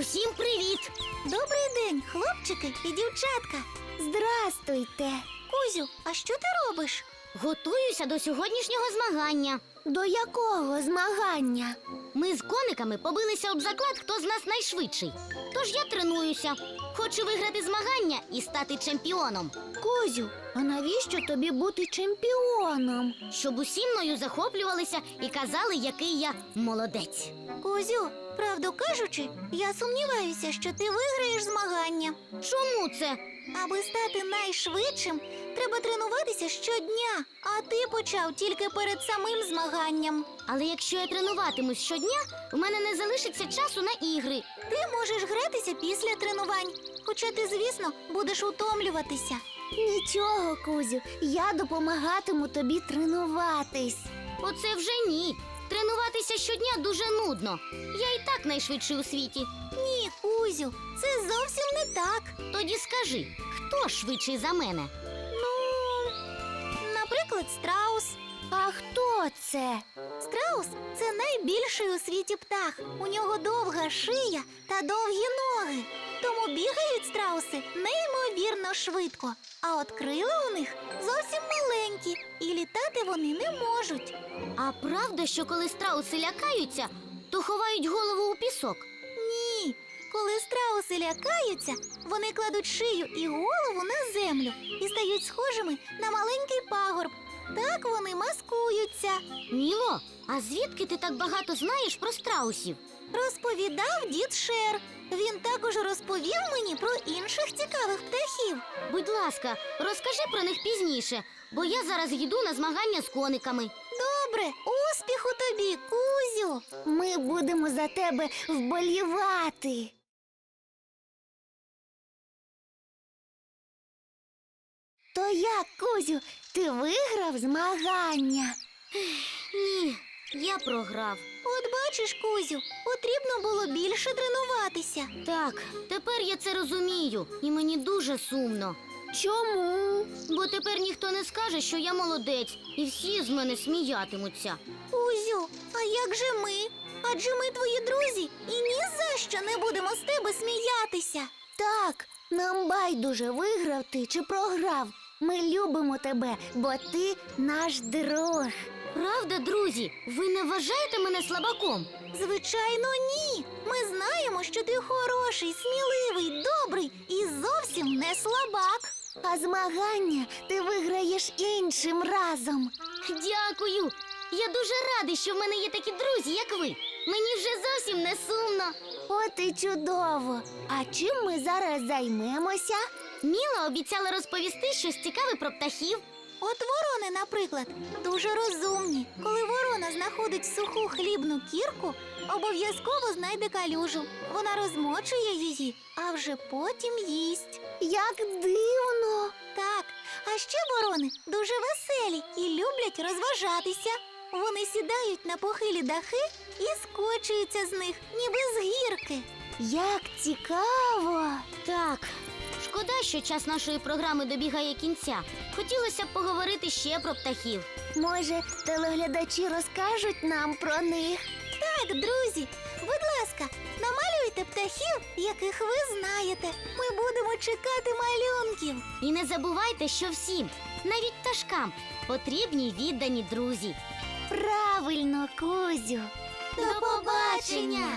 Усім привіт! Добрий день, хлопчики і дівчатка. Здрастуйте. Кузю, а що ти робиш? Готуюся до сьогоднішнього змагання. До якого змагання? Ми з кониками побилися об заклад, хто з нас найшвидший. Тож я тренуюся. Хочу виграти змагання і стати чемпіоном, Кузю, а навіщо тобі бути чемпіоном? щоб усі мною захоплювалися і казали, який я молодець. Кузю, правду кажучи, я сумніваюся, що ти виграєш змагання. Чому це? Аби стати найшвидшим, треба тренуватися щодня, а ти почав тільки перед самим змаганням. Але якщо я тренуватимусь щодня, в мене не залишиться часу на ігри. Ти можеш гратися після тренувань, хоча ти, звісно, будеш утомлюватися. Нічого, Кузю, я допомагатиму тобі тренуватись. Оце вже ні. Тренуватися щодня дуже нудно. Я і так найшвидший у світі. Ні, Кузю, це зовсім не так. Тоді скажи, хто швидший за мене? Ну, наприклад, страус. А хто це? Страус це найбільший у світі птах. У нього довга шия та довгі ноги. Тому бігають страуси неймовірно швидко. А от крила у них зовсім маленькі, і літати вони не можуть. А правда, що коли страуси лякаються, то ховають голову у пісок. Коли страуси лякаються, вони кладуть шию і голову на землю і стають схожими на маленький пагорб. Так вони маскуються. Міло, а звідки ти так багато знаєш про страусів? Розповідав дід Шер. Він також розповів мені про інших цікавих птахів. Будь ласка, розкажи про них пізніше, бо я зараз йду на змагання з кониками. Добре, успіху тобі, Кузю. Ми будемо за тебе вболівати. То як, Кузю, ти виграв змагання? Ні, я програв. От бачиш, Кузю, потрібно було більше тренуватися. Так, тепер я це розумію, і мені дуже сумно. Чому? Бо тепер ніхто не скаже, що я молодець, і всі з мене сміятимуться. Кузю, а як же ми? Адже ми твої друзі і ні за що не будемо з тебе сміятися. Так, нам байдуже виграв ти чи програв. Ми любимо тебе, бо ти наш друг. Правда, друзі, ви не вважаєте мене слабаком? Звичайно, ні. Ми знаємо, що ти хороший, сміливий, добрий і зовсім не слабак. А змагання ти виграєш іншим разом. Дякую. Я дуже радий, що в мене є такі друзі, як ви. Мені вже зовсім не сумно. От і чудово. А чим ми зараз займемося? Міла обіцяла розповісти щось цікаве про птахів. От ворони, наприклад, дуже розумні. Коли ворона знаходить суху хлібну кірку, обов'язково знайде калюжу. Вона розмочує її, а вже потім їсть. Як дивно. Так, а ще ворони дуже веселі і люблять розважатися. Вони сідають на похилі дахи і скочуються з них, ніби з гірки. Як цікаво! Так, шкода, що час нашої програми добігає кінця. Хотілося б поговорити ще про птахів. Може, телеглядачі розкажуть нам про них? Так, друзі, будь ласка, намалюйте птахів, яких ви знаєте. Ми будемо чекати малюнків. І не забувайте, що всім, навіть пташкам, потрібні віддані друзі. Правильно, Кузю. До побачення!